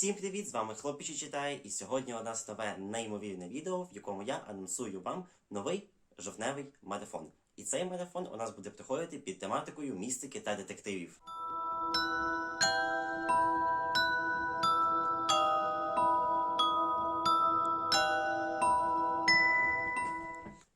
Всім привіт! З вами Хлопчик читає, і сьогодні у нас нове неймовірне відео, в якому я анонсую вам новий жовтневий марафон. І цей марафон у нас буде проходити під тематикою містики та детективів.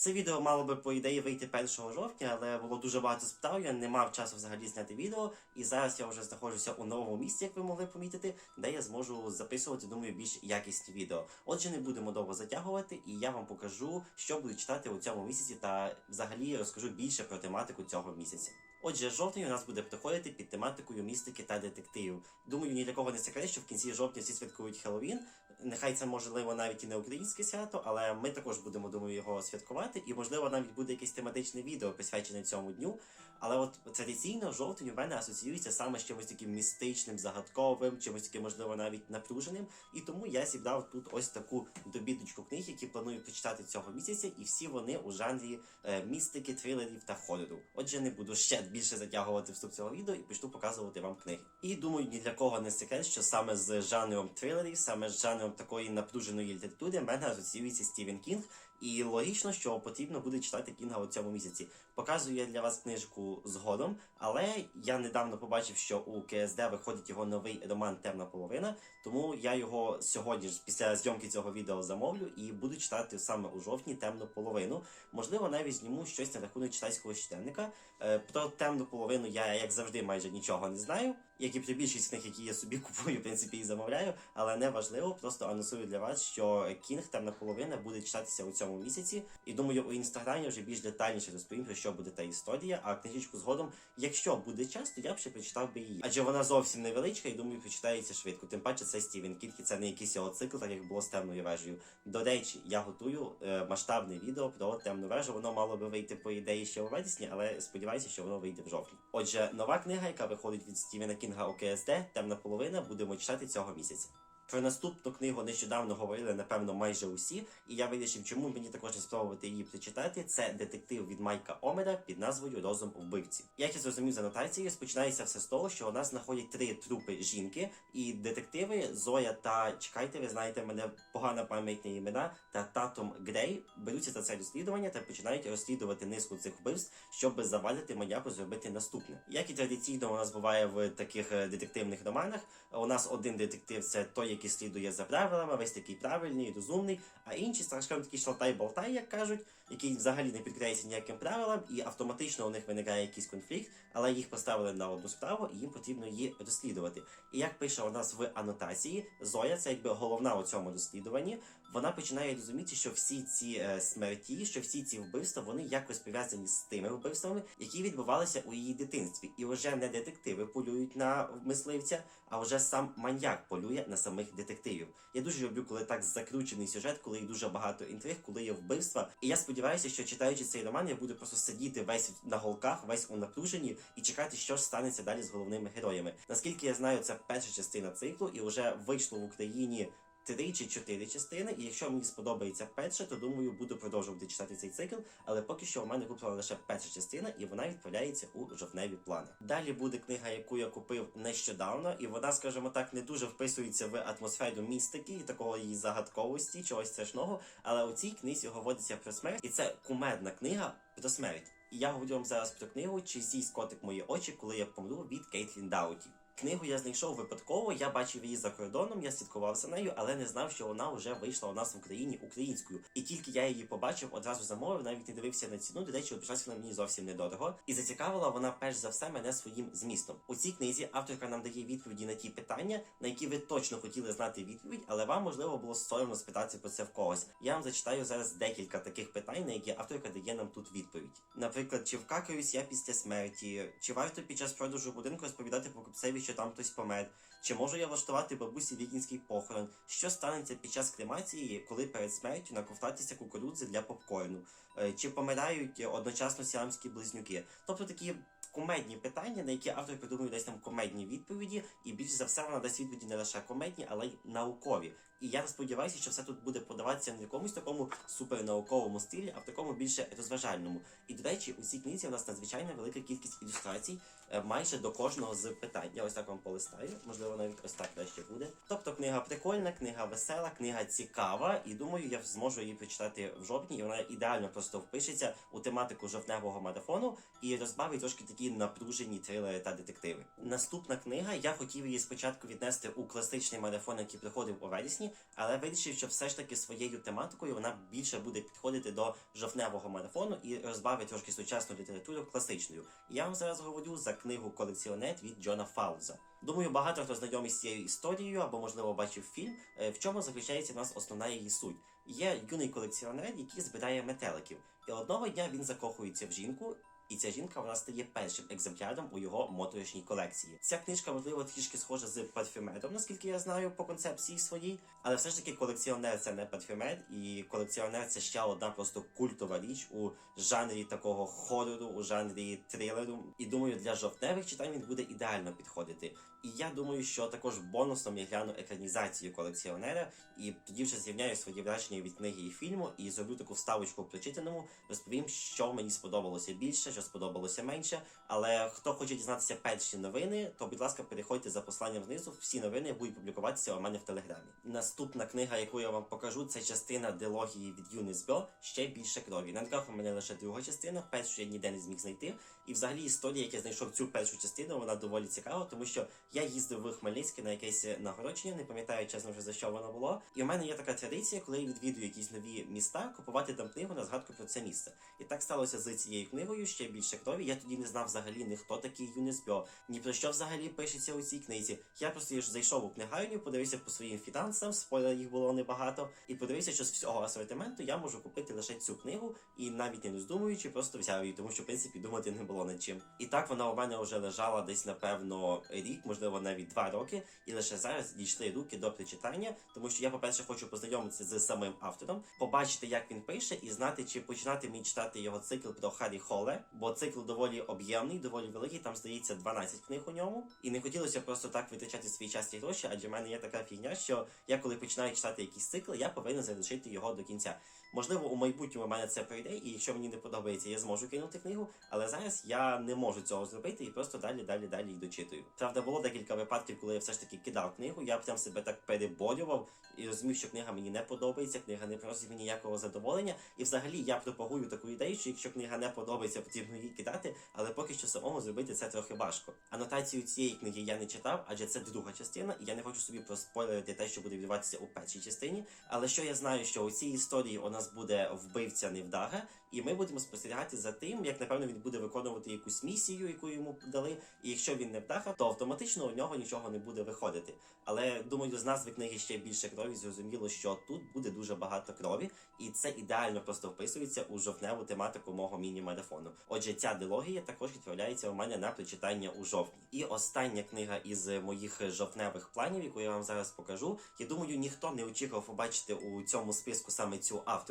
Це відео мало би по ідеї вийти 1 жовтня, але було дуже багато справ. Я не мав часу взагалі зняти відео. І зараз я вже знаходжуся у новому місці, як ви могли помітити, де я зможу записувати, думаю, більш якісні відео. Отже, не будемо довго затягувати, і я вам покажу, що буду читати у цьому місяці, та взагалі розкажу більше про тематику цього місяця. Отже, жовтень у нас буде проходити під тематикою містики та детективів. Думаю, ні для кого не секрет, що в кінці жовтня всі святкують Хеллоуін. Нехай це можливо навіть і не українське свято, але ми також будемо думаю його святкувати, і можливо навіть буде якесь тематичне відео присвячене цьому дню. Але от традиційно жовтень у мене асоціюється саме з чимось таким містичним, загадковим, чимось таким, можливо, навіть напруженим. І тому я зібрав тут ось таку добідочку книг, які планую прочитати цього місяця, і всі вони у жанрі е, містики, трилерів та хорору. Отже, не буду ще більше затягувати вступ цього відео і почну показувати вам книги. І думаю, ні для кого не секрет, що саме з жанром трилерів, саме з жанром такої напруженої літератури, в мене асоціюється Стівен Кінг. І логічно, що потрібно буде читати Кінга у цьому місяці. Показую я для вас книжку згодом, але я недавно побачив, що у КСД виходить його новий роман Темна половина, тому я його сьогодні ж після зйомки цього відео замовлю і буду читати саме у жовтні темну половину. Можливо, навіть зніму щось на рахунок читайського щоденника. Е, Про темну половину я, як завжди, майже нічого не знаю. Як і про більшість книг, які я собі купую, в принципі, і замовляю, але не важливо, просто анонсую для вас, що Кінг темна половина буде читатися у цьому місяці. І думаю, у інстаграмі вже більш детальніше розповім про що буде та історія. А книжечку згодом, якщо буде час, то я б ще прочитав би її. Адже вона зовсім невеличка і думаю, прочитається швидко. Тим паче це Стівен Кінг, і це не якийсь його цикл, так як було з темною вежею. До речі, я готую е, масштабне відео про темну вежу. Воно мало би вийти по ідеї ще у вересні, але сподіваюся, що воно вийде в жовтні. Отже, нова книга, яка виходить від Стівена Кінга ОКСД, темна половина, будемо читати цього місяця. Про наступну книгу нещодавно говорили, напевно, майже усі, і я вирішив, чому мені також не спробувати її прочитати. Це детектив від Майка Омера під назвою Розум вбивці. Як я зрозумів з анотації, розпочинається все з того, що у нас знаходять три трупи жінки, і детективи Зоя та чекайте, ви знаєте, мене погана пам'ять на імена та Татум Грей беруться за це розслідування та починають розслідувати низку цих вбивств, щоб завалити маньяку зробити наступне. Як і традиційно у нас буває в таких е, детективних романах, у нас один детектив це той, який слідує за правилами, весь такий правильний, розумний, а інші скажімо, такі шалтай-болтай, як кажуть, який взагалі не підкоряється ніяким правилам, і автоматично у них виникає якийсь конфлікт, але їх поставили на одну справу, і їм потрібно її розслідувати. І як пише у нас в анотації, Зоя, це якби головна у цьому розслідуванні, вона починає розуміти, що всі ці е, смерті, що всі ці вбивства, вони якось пов'язані з тими вбивствами, які відбувалися у її дитинстві. І вже не детективи полюють на мисливця, а вже сам маньяк полює на самих детективів. Я дуже люблю, коли так закручений сюжет, коли є дуже багато інтриг, коли є вбивства. І я сподіваюся, що читаючи цей роман, я буду просто сидіти весь на голках, весь у напруженні і чекати, що ж станеться далі з головними героями. Наскільки я знаю, це перша частина циклу, і вже вийшло в Україні. Три чи чотири частини, і якщо мені сподобається перша, то думаю, буду продовжувати читати цей цикл. Але поки що у мене куплена лише перша частина, і вона відправляється у жовтневі плани. Далі буде книга, яку я купив нещодавно, і вона, скажімо так, не дуже вписується в атмосферу містики і такого її загадковості, чогось страшного. Але у цій книзі говориться про смерть, і це кумедна книга про смерть. І я говорю вам зараз про книгу «Чи з'їсть котик мої очі, коли я помру від Кейтлін Дауті. Книгу я знайшов випадково, я бачив її за кордоном, я слідкував за нею, але не знав, що вона вже вийшла у нас в Україні українською. І тільки я її побачив, одразу замовив, навіть не дивився на ціну. До речі, обійшлася вона мені зовсім недорого. І зацікавила вона перш за все мене своїм змістом. У цій книзі авторка нам дає відповіді на ті питання, на які ви точно хотіли знати відповідь, але вам можливо було соромно спитатися про це в когось. Я вам зачитаю зараз декілька таких питань, на які авторка дає нам тут відповідь. Наприклад, чи вкакаюсь я після смерті, чи варто під час продажу будинку розповідати покупцеві, що там хтось помер? Чи можу я влаштувати бабусі вікінський похорон? Що станеться під час кремації, коли перед смертю наковтатися кукурудзи для попкорну? Е, Чи помирають одночасно сіамські близнюки? Тобто такі кумедні питання, на які автор придумує десь там кумедні відповіді, і більш за все вона дасть відповіді не лише кумедні, але й наукові. І я сподіваюся, що все тут буде подаватися не в якомусь такому супернауковому стилі, а в такому більше розважальному. І до речі, у цій книзі у нас надзвичайно велика кількість ілюстрацій, майже до кожного з питань. Я ось так вам полистаю. Можливо, навіть ось так краще буде. Тобто, книга прикольна, книга весела, книга цікава, і думаю, я зможу її прочитати в жовтні. І вона ідеально просто впишеться у тематику жовтневого марафону і розбавить трошки такі напружені трилери та детективи. Наступна книга. Я хотів її спочатку віднести у класичний марафон, який приходив у вересні, але вирішив, що все ж таки своєю тематикою вона більше буде підходити до жовтневого марафону і розбавить трошки сучасну літературу класичною. Я вам зараз говорю за книгу Колекціонет від Джона Фауза. Думаю, багато хто знайомий з цією історією або, можливо, бачив фільм, е, в чому заключається в нас основна її суть. Є юний колекціонер, який збирає метеликів, і одного дня він закохується в жінку. І ця жінка вона стає першим екземпляром у його моторошній колекції. Ця книжка, можливо, трішки схожа з парфюметом, наскільки я знаю, по концепції своїй. Але все ж таки колекціонер це не парфюмер, і колекціонер це ще одна просто культова річ у жанрі такого хорору, у жанрі трилеру. І думаю, для жовтневих читань він буде ідеально підходити. І я думаю, що також бонусом я гляну екранізацію колекціонера, і тоді вже зрівняю свої враження від книги і фільму, і зроблю таку вставочку в прочитаному, розповім, що мені сподобалося більше, що сподобалося менше. Але хто хоче дізнатися перші новини, то будь ласка, переходьте за посланням знизу. Всі новини будуть публікуватися у мене в телеграмі. Наступна книга, яку я вам покажу, це частина дилогії від Юнис ще більше крові. На руках у мене лише друга частина, першу я ніде не зміг знайти. І взагалі історія, як я знайшов цю першу частину, вона доволі цікава, тому що я їздив в Хмельницьке на якесь нагородження, не пам'ятаю чесно вже за що воно було. І у мене є така традиція, коли я відвідую якісь нові міста, купувати там книгу на згадку про це місце. І так сталося з цією книгою ще більше крові. Я тоді не знав взагалі ні хто такий Юнис ні про що взагалі пишеться у цій книзі. Я просто лише зайшов у книгарню, подивився по своїм фінансам, спойлер їх було небагато, і подивився, що з всього асортименту я можу купити лише цю книгу, і навіть не роздумуючи, просто взяв її, тому що в принципі думати не було над чим. І так вона у мене вже лежала десь напевно рік, можливо, навіть два роки, і лише зараз дійшли руки до прочитання, тому що я, по-перше, хочу познайомитися з самим автором, побачити, як він пише, і знати, чи починати мені читати його цикл про Харрі Холе, бо цикл доволі об'ємний, доволі великий. Там здається 12 книг у ньому. І не хотілося просто так витрачати свій час і гроші, адже в мене є така фігня, що я коли починаю читати якийсь цикл, я повинен залишити його до кінця. Можливо, у майбутньому в мене це пройде, і якщо мені не подобається, я зможу кинути книгу, але зараз я не можу цього зробити і просто далі, далі, далі їх дочитую. Правда, було декілька випадків, коли я все ж таки кидав книгу, я прям себе так переборював і розумів, що книга мені не подобається, книга не приносить мені ніякого задоволення. І взагалі я пропагую таку ідею, що якщо книга не подобається, потрібно її кидати, але поки що самому зробити це трохи важко. Анотацію цієї книги я не читав, адже це друга частина, і я не хочу собі проспойлерити те, що буде відбуватися у першій частині. Але що я знаю, що у цій історії у нас буде вбивця невдага, і ми будемо спостерігати за тим, як напевно він буде виконувати якусь місію, яку йому дали. І якщо він не вдаха, то автоматично у нього нічого не буде виходити. Але думаю, з назви книги ще більше крові зрозуміло, що тут буде дуже багато крові, і це ідеально просто вписується у жовтневу тематику мого міні-марафону. Отже, ця дилогія також відправляється у мене на прочитання у жовтні. І остання книга із моїх жовтневих планів, яку я вам зараз покажу. Я думаю, ніхто не очікував побачити у цьому списку саме цю авторку.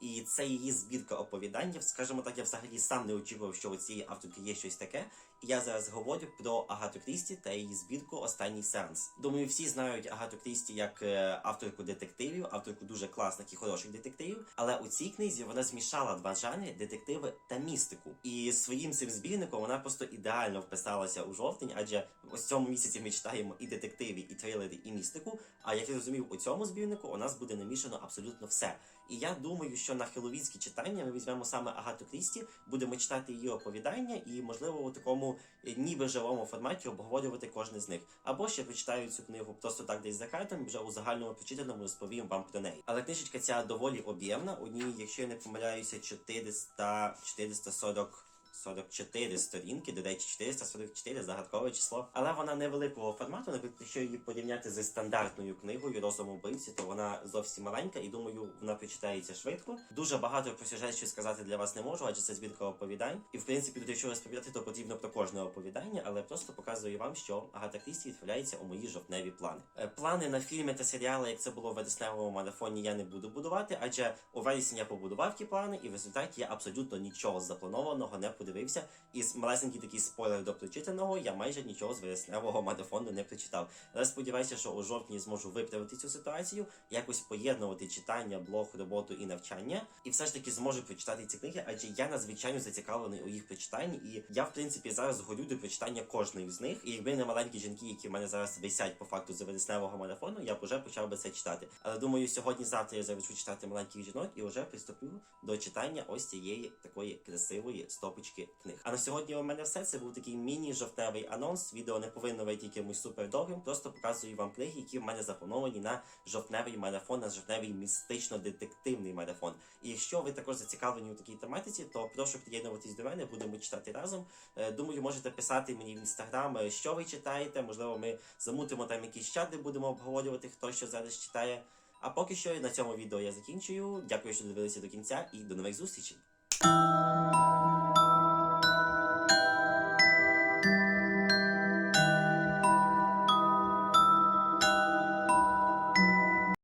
І це її збірка оповідань. Скажімо так, я взагалі сам не очікував, що у цієї авторки є щось таке. Я зараз говорю про Агату Крісті та її збірку Останній сеанс. Думаю, всі знають Агату Крісті як е, авторку детективів, авторку дуже класних і хороших детективів. Але у цій книзі вона змішала два жанри детективи та містику. І своїм цим збірником вона просто ідеально вписалася у жовтень, адже ось цьому місяці ми читаємо і детективи, і трейлери, і містику. А як я розумів, у цьому збірнику у нас буде намішано абсолютно все. І я думаю, що на хеловінські читання ми візьмемо саме Агату Крісті, будемо читати її оповідання і, можливо, у такому е, ніби живому форматі обговорювати кожне з них. Або ще прочитаю цю книгу просто так десь за картами, вже у загальному прочитаному розповім вам про неї. Але книжечка ця доволі об'ємна. У ній, якщо я не помиляюся, 400 440 44 сторінки, до речі, 444 загадкове число. Але вона невеликого формату, наприклад, якщо її порівняти зі стандартною книгою розум убивці, то вона зовсім маленька і думаю, вона прочитається швидко. Дуже багато про сюжет що сказати для вас не можу, адже це збірка оповідань. І в принципі, якщо розповідати, то потрібно про кожне оповідання, але просто показую вам, що Агата Крісті відправляється у мої жовтневі плани. Е, Плани на фільми та серіали, як це було в вересневому марафоні, я не буду будувати, адже у вересні я побудував ті плани, і в результаті я абсолютно нічого запланованого не подивився, і малесенький такий спойлер до прочитаного, я майже нічого з вересневого марафону не прочитав. Але сподіваюся, що у жовтні зможу виправити цю ситуацію, якось поєднувати читання, блог, роботу і навчання, і все ж таки зможу прочитати ці книги, адже я надзвичайно зацікавлений у їх прочитанні, і я, в принципі, зараз горю до прочитання кожної з них. І якби не маленькі жінки, які в мене зараз висять по факту з вересневого марафону, я б уже почав би це читати. Але думаю, сьогодні-завтра я завершу читати маленьких жінок і вже приступлю до читання ось цієї такої красивої стопочки книг. А на сьогодні у мене все. Це був такий міні-жовтневий анонс. Відео не повинно вийти якимось супер довгим. Просто показую вам книги, які в мене заплановані на жовтневий марафон, на жовтневий містично-детективний марафон. І якщо ви також зацікавлені у такій тематиці, то прошу приєднуватись до мене, будемо читати разом. Е, Думаю, можете писати мені в інстаграм, е, що ви читаєте. Можливо, ми замутимо там якийсь чат, де будемо обговорювати, хто що зараз читає. А поки що на цьому відео я закінчую. Дякую, що дивилися до кінця, і до нових зустрічей.